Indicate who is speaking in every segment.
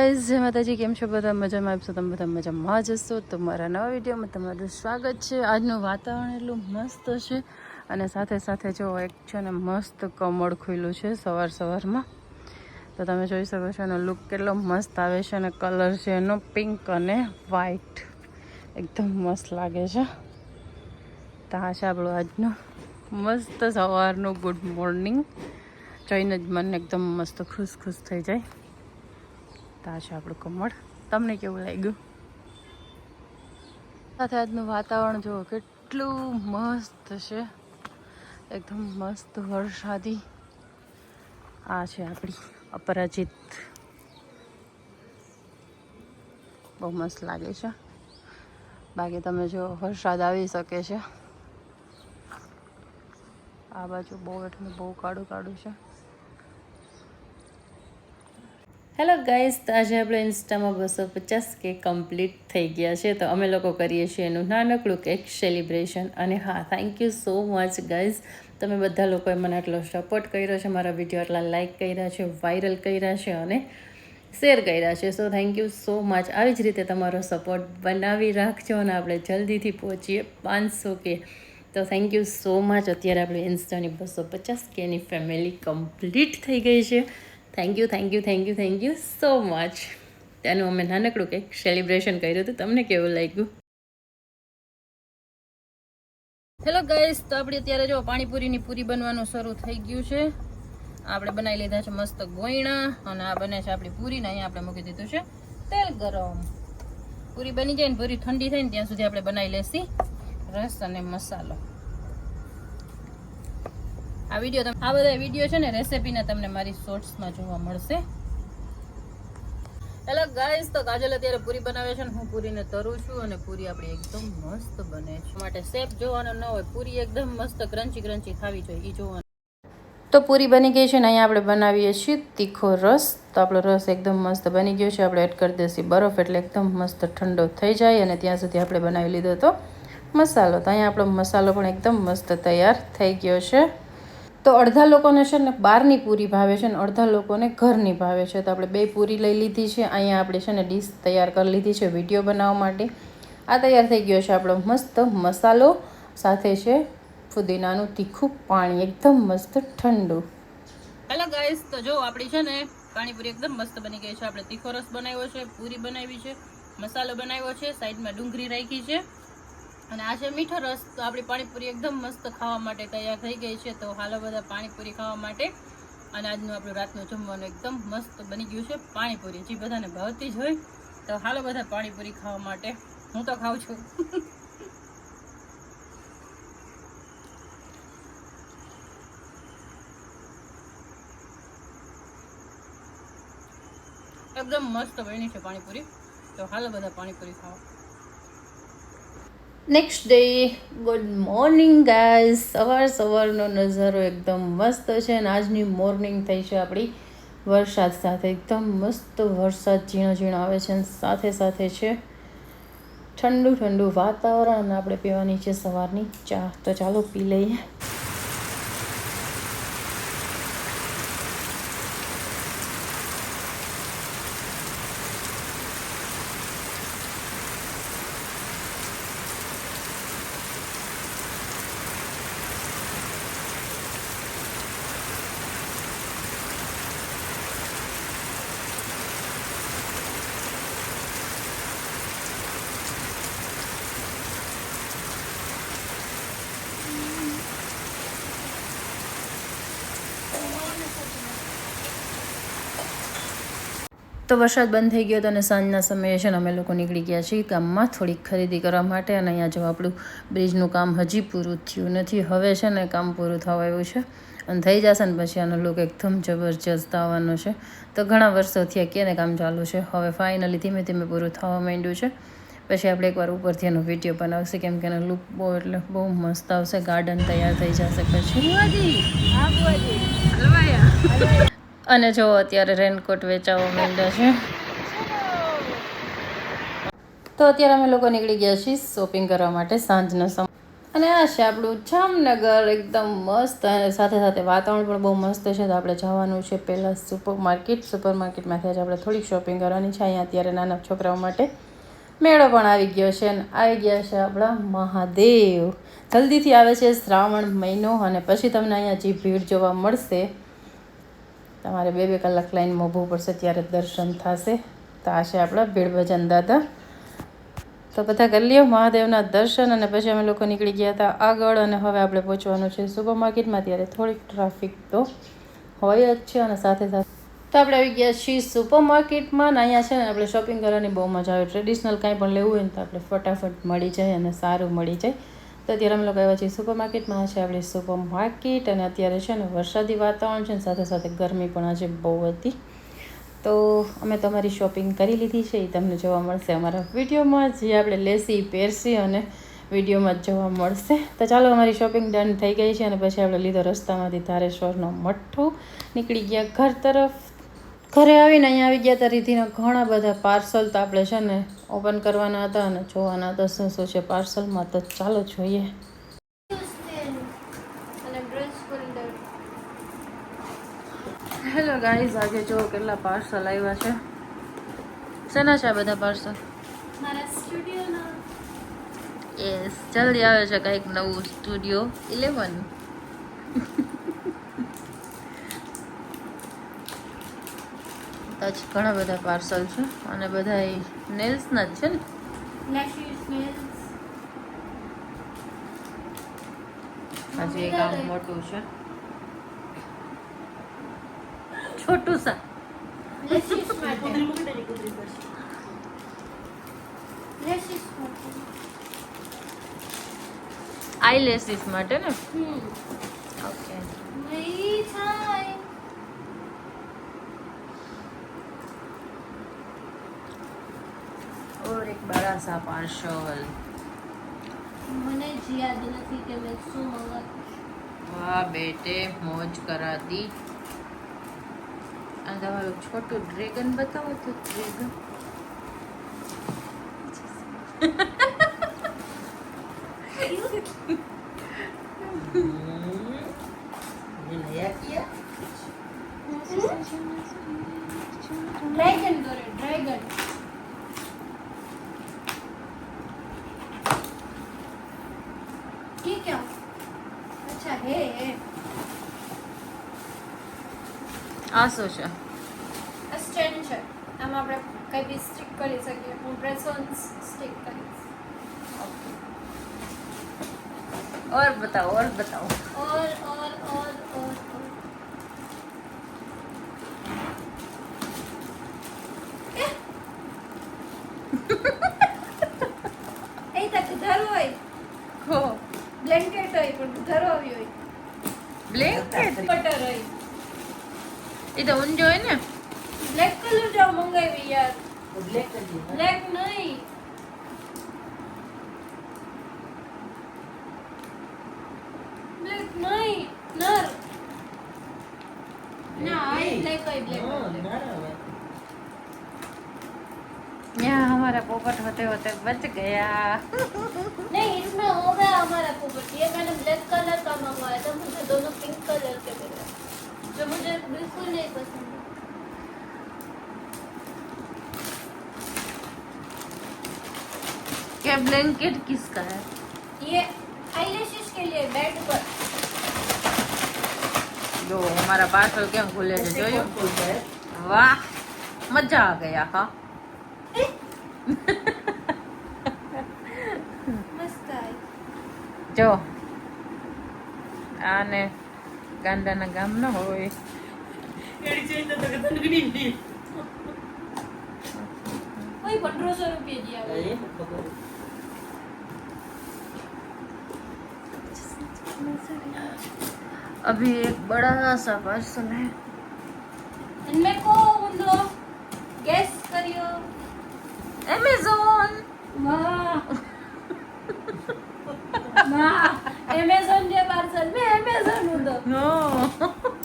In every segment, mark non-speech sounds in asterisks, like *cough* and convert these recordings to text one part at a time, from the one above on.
Speaker 1: જય માતાજી, કેમ છો બધા? મજામાં? આપશો તમે બધા મજામાં જ હશો. તો મારા નવા વિડીયોમાં તમારું સ્વાગત છે. આજનું વાતાવરણ એટલું મસ્ત છે અને સાથે સાથે જો એક છે ને મસ્ત કમળ ખુલ્લું છે સવાર સવારમાં. તો તમે જોઈ શકો છો એનો લુક કેટલો મસ્ત આવે છે અને કલર છે એનો પિંક અને વ્હાઈટ એકદમ મસ્ત લાગે છે. તો આ છે આપણું આજનું મસ્ત સવારનું ગુડ મોર્નિંગ જોઈને જ મન એકદમ મસ્ત ખુશ ખુશ થઈ જાય. તો છે આપણું કમળ. તમને કેવું લાગ્યું? સાથે આજનું વાતાવરણ જુઓ, કેટલું મસ્ત છે. એકદમ મસ્ત વરસાદી આ છે આપણી અપરાજિત. બહુ મસ્ત લાગે છે. બાકી તમે જો વરસાદ આવી શકે છે. આ બાજુ બહુ એટલે બહુ કાળું કાળું છે. હેલો ગાઈસ તો આજે આપણે ઇન્સ્ટામાં બસો પચાસ કે કમ્પ્લીટ થઈ ગયા છે. તો અમે લોકો કરીએ છીએ એનું નાનકડું કેક સેલિબ્રેશન અને હા thank you so much guys તમે બધા લોકોએ મને આટલો સપોર્ટ કર્યો છે, મારા વીડિયો આટલા લાઇક કર્યા છે વાયરલ કર્યા છે અને શેર કર્યા છે. So thank you so much આવી જ રીતે તમારો સપોર્ટ બનાવી રાખજો અને આપણે જલ્દીથી પહોંચીએ પાંચસો કે. તો થેન્ક યુ સો મચ અત્યારે આપણે ઇન્સ્ટાની બસો પચાસ કેની ફેમિલી કમ્પ્લીટ થઈ ગઈ છે. Thank you thank you thank you thank you so much ત્યાંનું અમે નાનકડું કંઈક સેલિબ્રેશન કર્યું હતું. તમને કેવું લાગ્યું? હેલો ગાઈસ તો આપણે અત્યારે જો પાણીપુરીની પૂરી બનવાનું શરૂ થઈ ગયું છે. આપણે બનાવી લીધા છે મસ્ત ગોયણા અને આ બને છે આપણી પૂરીને. અહીંયા આપણે મૂકી દીધું છે તેલ ગરમ. પૂરી બની જાય ને પૂરી ઠંડી થાય ને, ત્યાં સુધી આપણે બનાવી લેશી રસ અને મસાલો. આ વીડિયો આ બધા વીડિયો છે ને રેસિપીના તમને મારી શોર્ટ્સમાં જોવા મળશે. હેલો ગાઈસ તો કાજલ અત્યારે પૂરી બનાવે છે ને હું પૂરીને તરું છું અને પૂરી આપણી એકદમ મસ્ત બને છે. માટે શેપ જોવાનો ન હોય, પૂરી એકદમ મસ્ત ક્રન્ચી ક્રન્ચી ખાવી જોઈએ એ જોવાનું. તો પૂરી બની ગઈ છે ને અહીંયા આપણે બનાવીએ છીએ તીખો રસ. તો આપણો રસ એકદમ મસ્ત બની ગયો છે. આપણે એડ કરી દઈશું બરફ એટલે એકદમ મસ્ત ઠંડો થઈ જાય અને ત્યાં સુધી આપણે બનાવી લીધો તો મસાલો. તો અહીંયા આપણો મસાલો પણ એકદમ મસ્ત તૈયાર થઈ ગયો છે. તો અડધા લોકોને છે ને બહારની પૂરી ભાવે છે ને અડધા લોકોને ઘરની ભાવે છે. તો આપણે બે પૂરી લઈ લીધી છે. અહીંયા આપણે છે ને ડીશ તૈયાર કરી લીધી છે વીડિયો બનાવવા માટે. આ તૈયાર થઈ ગયો છે આપણો મસ્ત મસાલો, સાથે છે ફુદીનાનું તીખું પાણી, એકદમ મસ્ત ઠંડુ. હેલો ગાઈસ, તો જો આપણી છે ને પાણીપુરી એકદમ મસ્ત બની ગઈ છે. આપણે તીખો રસ બનાવ્યો છે, પૂરી બનાવી છે, મસાલો બનાવ્યો છે, સાઈડમાં ડુંગળી રાખી છે. અને આ છે મીઠો રસ તો આપણી પાણીપુરી એકદમ મસ્ત ખાવા માટે તૈયાર થઈ ગઈ છે, તો હાલો બધા પાણીપુરી ખાવા માટે. અને આજનું આપણું રાતનું જમવાનું એકદમ મસ્ત બની ગયું છે, પાણીપુરી. જે બધાને ભાવતી જ હોય, તો હાલો બધા પાણીપુરી ખાવા માટે. હું તો ખાઉં છું. *laughs* એકદમ મસ્ત બની છે પાણીપુરી. તો હાલો બધા પાણીપુરી ખાવા. Next day good morning guys સવાર સવારનો નજારો એકદમ મસ્ત છે અને આજની મોર્નિંગ થઈ છે આપણી વરસાદ સાથે. એકદમ મસ્ત વરસાદ ઝીણો ઝીણો આવે છે અને સાથે સાથે છે ઠંડુ ઠંડુ વાતાવરણ અને આપણે પીવાની છે સવારની ચા. તો ચાલો પી લઈએ. તો વરસાદ બંધ થઈ ગયો હતો અને સાંજના સમયે છે ને અમે લોકો નીકળી ગયા છીએ ગામમાં થોડીક ખરીદી કરવા માટે અને અહીંયા જો આપણું બ્રિજનું કામ હજી પૂરું થયું નથી. હવે છે ને કામ પૂરું થવા આવ્યું છે અને થઈ જશે ને પછી આનો લુક એકદમ જબરજસ્ત આવવાનો છે. તો ઘણા વર્ષોથી ક્યારે કામ ચાલુ છે. હવે ફાઇનલી ધીમે ધીમે પૂરું થવા માંડ્યું છે. પછી આપણે એકવાર ઉપરથી એનો વીડિયો બનાવશે કેમ કે એનો લુક બહુ એટલે બહુ મસ્ત આવશે. ગાર્ડન તૈયાર થઈ જશે પછી. અને જો અત્યારે રેનકોટ વેચાવા માંડ્યા છે. તો અત્યારે અમે લોકો નીકળી ગયા છીએ શોપિંગ કરવા માટે સાંજનો સમય. અને આ છે આપણું જામનગર એકદમ મસ્ત અને સાથે સાથે વાતાવરણ પણ બહુ મસ્ત છે. તો આપણે જવાનું છે પહેલાં સુપર માર્કેટ સુપર માર્કેટમાંથી આજે આપણે થોડીક શોપિંગ કરવાની છે. અહીંયા અત્યારે નાના છોકરાઓ માટે મેળો પણ આવી ગયો છે અને આવી ગયા છે આપણા મહાદેવ. જલ્દીથી આવે છે શ્રાવણ મહિનો અને પછી તમને અહીંયા જે ભીડ જોવા મળશે તમારે બે બે કલાક લાઈનમાં ઊભું પડશે ત્યારે દર્શન થશે. તો આ છે આપણા ભીડભજન દાદા. તો બધા કરી લ્યો મહાદેવના દર્શન અને પછી અમે લોકો નીકળી ગયા હતા આગળ અને હવે આપણે પહોંચવાનું છે સુપર માર્કેટમાં. ત્યારે થોડીક ટ્રાફિક તો હોય જ છે અને સાથે સાથે તો આપણે આવી ગયા છીએ સુપર માર્કેટમાં અહીંયા છે ને આપણે શોપિંગ કરવાની બહુ મજા આવે. ટ્રેડિશનલ કાંઈ પણ લેવું હોય ને તો આપણે ફટાફટ મળી જાય અને સારું મળી જાય. તો અત્યારે અમે લોકો આવ્યા છીએ સુપર માર્કેટમાં છે આપણી સુપર માર્કેટ અને અત્યારે છે ને વરસાદી વાતાવરણ છે ને સાથે સાથે ગરમી પણ આજે બહુ હતી. તો અમે તમારી શોપિંગ કરી લીધી છે, એ તમને જોવા મળશે અમારા વિડીયોમાં, જે આપણે લેસી પહેરસી અને વિડીયોમાં જ જોવા મળશે. તો ચાલો અમારી શોપિંગ ડન થઈ ગઈ છે અને પછી આપણે લીધો રસ્તામાંથી ધારેશ્વરનો મઠ્ઠું નીકળી ગયા ઘર તરફ. ઘરે આવીને અહીંયા આવી ગયા હતા રીતિના ઘણા બધા પાર્સલ તો આપણે છે ને ઓપન કરવાના હતા અને જોવાના હતા શું શું છે પાર્સલમાં તો ચાલો જોઈએ. હેલો ગાઈઝ આજે જો કેટલા પાર્સલ આવ્યા છે. શેના છે બધા પાર્સલ? યસ જલ્દી આવે છે કંઈક નવું સ્ટુડિયો. ઇલેવન આજ ઘણા બધા પાર્સલ છે અને બધા નેલ્સના જ છે ને? હજી એક આમ મોટું છે. છોટું સા.
Speaker 2: આઈલેસીસ માટે.
Speaker 1: ને
Speaker 2: હમ
Speaker 1: ઓકે
Speaker 2: નહીં થાય
Speaker 1: સા પાર્સલ
Speaker 2: મને જ યાદ નથી કે મેં શું મંગાવ્યું.
Speaker 1: વાહ બેટે મોજ કરાતી. આ તમારું છોટું ડ્રેગન બતાવો તો ડ્રેગન.
Speaker 2: ડ્રેગન દોરે ડ્રેગન.
Speaker 1: આ શું છે
Speaker 2: આ સ્ટેન્ડ છે આમાં આપણે કઈ બી સ્ટિક કરી શકીએ હું પ્રેસ ઓન સ્ટિક કરીશ
Speaker 1: और बताओ और बताओ
Speaker 2: और और और और और એ *laughs* તક ધરો હોય
Speaker 1: ખો
Speaker 2: બ્લેન્કેટ હોય પણ ધરો આવી હોય
Speaker 1: બ્લેન્કેટ
Speaker 2: બટર હોય
Speaker 1: એ તો ઊંજો હોય ને
Speaker 2: બ્લેક કલર જાવ મંગાવી યાર બ્લેક નહીં બ્લેક નહીં નર ના आई ब्लैक आई ब्लैक
Speaker 1: यहाँ हमारा पोपट होते होते बच गया
Speaker 2: नहीं इसमें हो गया हमारा पोपट बिल्कुल नहीं पसंद है
Speaker 1: क्या ब्लैंकेट किसका है
Speaker 2: ये आईलैशेस के लिए बेड पर
Speaker 1: જો અમારા પાર્સલ કેમ ખુલે છે જોયું વાહ મજા આ ગયા હા *laughs*
Speaker 2: मस्त है
Speaker 1: જો આને ગાંડાના ગામ ન હોય अभी एक बड़ा सा पर्सन है
Speaker 2: इनमें को उन लोग गैस करियो
Speaker 1: अमेज़न
Speaker 2: वाह वाह अमेज़न जे पार्सल में अमेज़न हूँ तो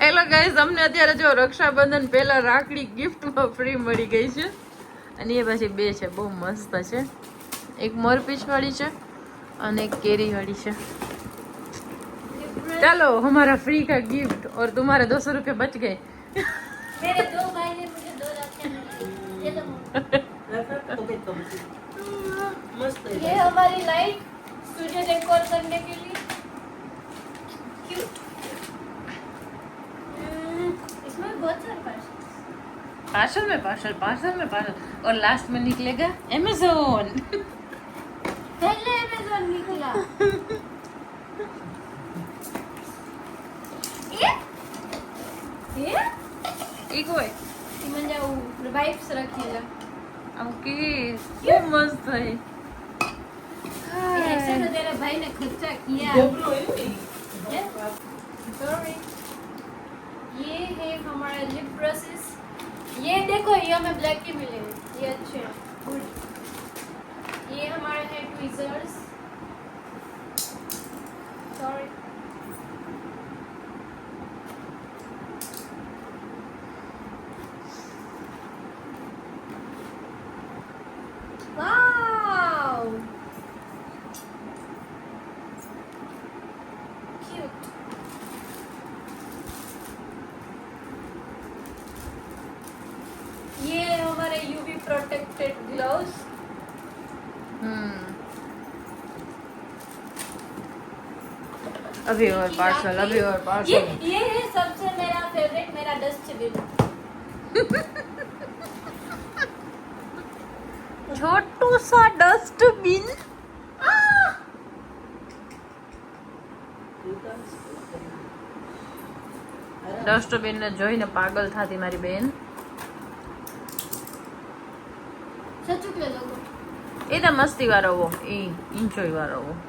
Speaker 2: હેલો
Speaker 3: ગાઈઝ અમને અત્યારે જો રક્ષાબંધન પહેલા રાખડી ગિફ્ટમાં ફ્રી મળી ગઈ છે. અને એ પછી બે છે બહુ મસ્ત છે. એક મોરપીચવાળી છે અને એક કેરીવાળી છે. ચાલો અમારા
Speaker 2: ફ્રી કા ગિફ્ટ ઓર તુમારે દોસો રૂપિયા બચ ગઈ. तो
Speaker 4: मस्त है।
Speaker 2: ये हमारी लाइट स्टूडियो डेकोर करने के लिए। क्यूट इसमें बहुत सारे पार्सल
Speaker 3: पार्सल में पार्सल पार्सल में पार्सल और लास्ट में निकलेगा अमेजोन
Speaker 2: पहले अमेजोन निकला। ये? ये?
Speaker 3: एक હોય
Speaker 2: म्हणजे वाइप्स रखेला
Speaker 3: ओके ये मस्त है
Speaker 2: ऐसे तो तेरे भाई ने खर्चा किया
Speaker 4: डब्लू है नहीं
Speaker 2: ये सॉरी ये है हमारा लिप ब्रशेस ये देखो ये हमें ब्लैक के मिले हैं ये अच्छे हैं गुड ये हमारे है ट्विजर्स
Speaker 3: अभी और पार्सल अभी और
Speaker 2: ये
Speaker 3: पार्सल
Speaker 2: ये है सबसे मेरा फेवरेट मेरा डस्टबिन
Speaker 3: छोटू सा डस्टबिन ડસ્ટબિન ને જોઈને પાગલ થાતી મારી બેન
Speaker 2: सचुक ले लोगो
Speaker 3: એ તો મસ્તી વાળો હો એ એન્જોય વાળો હો
Speaker 2: ना लोगो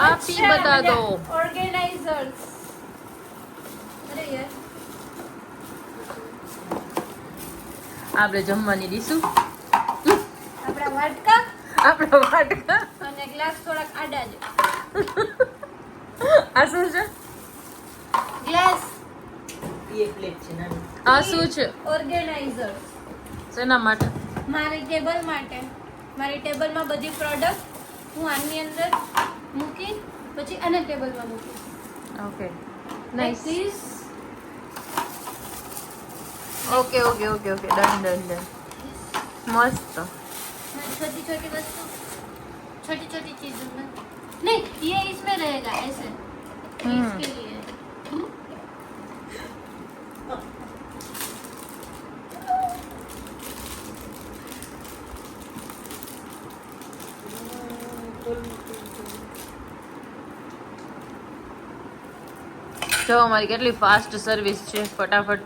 Speaker 3: आप ही बता दो
Speaker 2: ऑर्गेनाइजर्स अरे यार
Speaker 3: આપણે જમવાની દીશું
Speaker 2: આપણા વાટકા
Speaker 3: આપણા વાટકા
Speaker 2: અને ગ્લાસ થોડાક આડા જ
Speaker 3: આ શું છે
Speaker 2: ગ્લાસ
Speaker 4: ये प्लेट છે નાની
Speaker 3: આ શું છે
Speaker 2: ઓર્ગેનાઇઝર્સ
Speaker 3: શેના માટે
Speaker 2: મારી ટેબલ માટે મારી ટેબલમાં બધી પ્રોડક્ટ હું આની અંદર મૂકી પછી આને ટેબલમાં મૂકીશ
Speaker 3: okay
Speaker 2: Like
Speaker 3: nice
Speaker 2: this.
Speaker 3: Okay okay okay okay done done done मस्त
Speaker 2: छोटी छोटी वस्तु छोटी छोटी चीजों में नहीं ये इसमें रहेगा ऐसे ये
Speaker 3: हम्म।
Speaker 2: इसके लिए
Speaker 3: જો અમારી કેટલી ફાસ્ટ સર્વિસ છે. ફટાફટ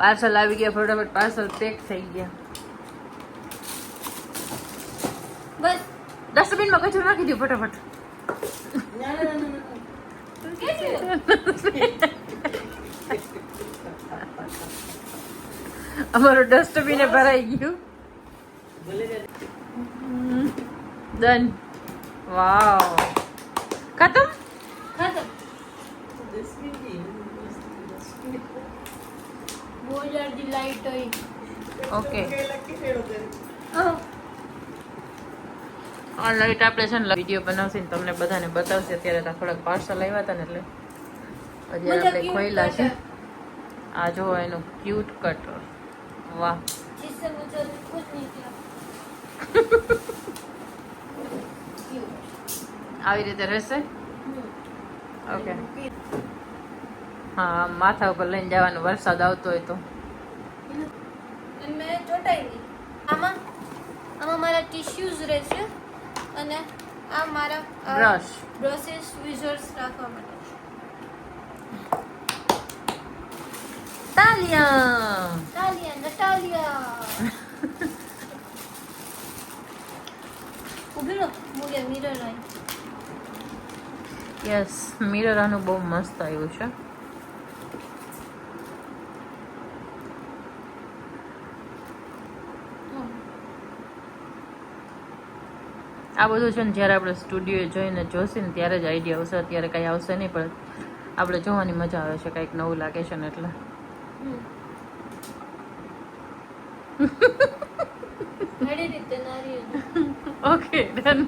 Speaker 3: પાર્સલ આવી ગયા, ફટાફટ પાર્સલ પેક થઈ ગયા.
Speaker 2: બસ
Speaker 3: ડસ્ટબિનમાં કચરો નાખી દઉં ફટાફટ. અમારું ડસ્ટબિન ભરાઈ ગયું. ડન વાવ ખતમ?
Speaker 2: ખતમ.
Speaker 4: દસ મિનિટ દસ મિનિટ
Speaker 2: वो जल्दी लाइट आई
Speaker 3: ઓકે
Speaker 4: લકી ફેરો કરે
Speaker 3: આ લાઈટ આપણે છે ને વિડીયો બનાવશે ને તમને બધાને બતાવશે અત્યારે તો થોડાક પાર્સલ આવ્યા હતા ને એટલે હજી આપણે ખોઈલા છે આ જો એનું ક્યુટ કટ વાહ
Speaker 2: जिससे मुझे कुछ नहीं किया *laughs*
Speaker 3: આવી રીતે રહેશે ઓકે હા માથા ઉપર લઈને જવાનું વરસાદ આવતો હોય તો.
Speaker 2: મેં ચોટાઈ નહીં આમાં આમાં મારા ટિશ્યુઝ રહેશે અને આ મારા
Speaker 3: બ્રશ
Speaker 2: બ્રશિસ વિઝર્સ રાખવા માટે
Speaker 3: તાલિયા.
Speaker 2: Talia Natalia. ઊભી રહો મુગે મિરર આવી
Speaker 3: યસ મિરર આનું બહુ મસ્ત આવ્યું છે. આ બધું છે ને જ્યારે આપણે સ્ટુડિયોએ જોઈને જોશે ને ત્યારે જ આઈડિયા આવશે. અત્યારે કંઈ આવશે નહીં પણ આપણે જોવાની મજા આવે છે કંઈક નવું લાગે છે ને એટલે. ઓકે ડન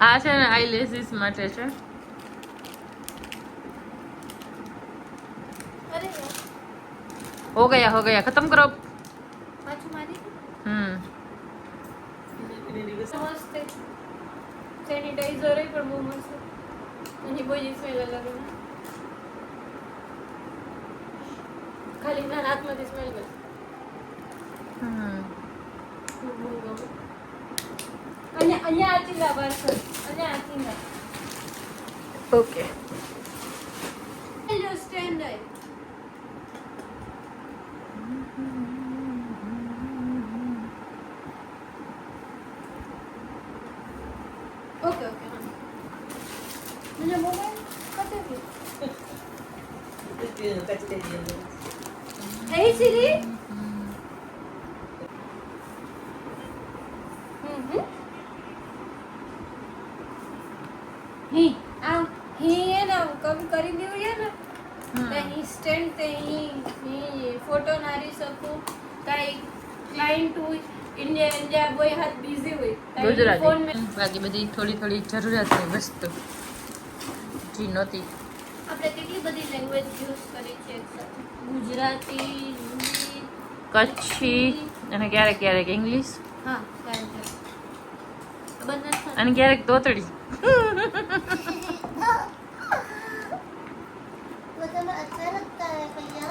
Speaker 3: આ છે ને આઈલેસીસ માટે છે.
Speaker 2: હો યાર,
Speaker 3: હો ગયા હો ગયા. ખતમ કરો
Speaker 2: પાછું મારી
Speaker 3: હમ
Speaker 2: મસ્ત સેનિટાઈઝર પણ બહુ મસ્ત એની બહુ જ સ્મેલ અલગ છે ખાલી ના હાથમાંથી સ્મેલ બસ
Speaker 3: હમ
Speaker 2: मुझे मोबाइल कटे भी
Speaker 4: કચરે দিয়ে
Speaker 2: Hey Siri. हम्म ही આમ હી હે ને કમ કરી દેવું છે ને તો હી સ્ટેન્ડ તે હી હી ફોટો નારી શકું કાંઈ ક્લાયન્ટ હોય ઇન્ડિયા ઇન્ડિયા કોઈ હાથ બિઝી હોય કાંઈ
Speaker 3: ગુજરાતી
Speaker 2: ફોન મેં
Speaker 3: બાકી બધી થોડી થોડી જરૂરિયાતની વસ્તુ જી નહોતી
Speaker 2: આપણે કેટલી બધી લેંગ્વેજ યુઝ કરી છે એકસાથે ગુજરાતી હિન્દી
Speaker 3: કચ્છી અને ક્યારેક ક્યારેક ઇંગ્લિશ
Speaker 2: હા ક્યારેક ક્યારેક. બંને જ
Speaker 3: અને ક્યારેક તોતડી
Speaker 2: वो तुम्हें अच्छा लगता है भैया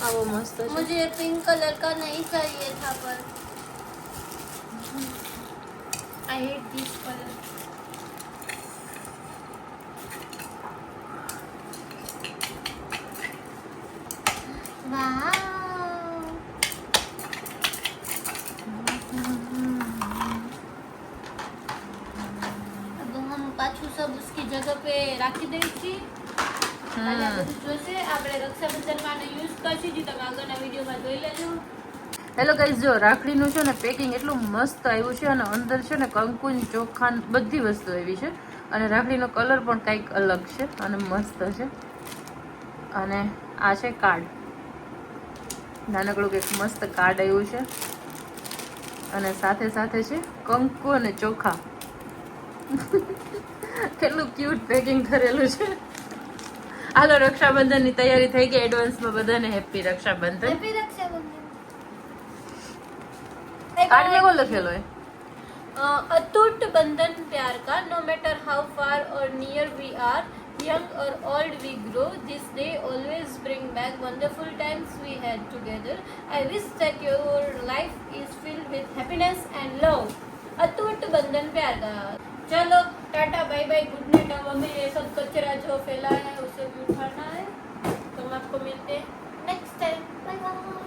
Speaker 3: આવો મસ્ત છે
Speaker 2: मुझे पिंक कलर का नहीं चाहिए था पर आई हेट दिस कलर सब उसकी जगह पे રાખી દઈએ છીએ અને આ બધું જોશે આપણે રક્ષાબંધનમાં આનો યુઝ કરશું જે તમે આગળના વિડીયોમાં જોઈ લેજો
Speaker 3: હેલો ગાઈઝ જો રાખડીનું છે ને પેકિંગ એટલું મસ્ત આવ્યું છે અને અંદર છે ને કંકુન ચોખા બધી વસ્તુ આવી છે અને રાખડીનો કલર પણ કંઈક અલગ છે અને મસ્ત છે અને આ છે કાર્ડ નાનકડું એક મસ્ત કાર્ડ આવ્યું છે. અને સાથે સાથે છે કંકુ અને ચોખા. કેટલું ક્યુટ પેકિંગ કરેલું છે. હાલો રક્ષાબંધનની તૈયારી થઈ ગઈ. એડવાન્સમાં બધાને હેપી રક્ષાબંધન.
Speaker 2: હેપી
Speaker 3: કાર્ડ મેં કોણ લખેલો હે
Speaker 2: અતૂટ બંધન પ્યાર કા no matter how far or near we are young or old we grow, this day always bring back wonderful times we had together. I wish that your life is filled with happiness and love. अटूट बंधन प्यार का चलो tata bye bye good night अब हमें ये सब कचरा जो फैला है उसे भी उठाना है तो हम आपको मिलते हैं नेक्स्ट टाइम बाय बाय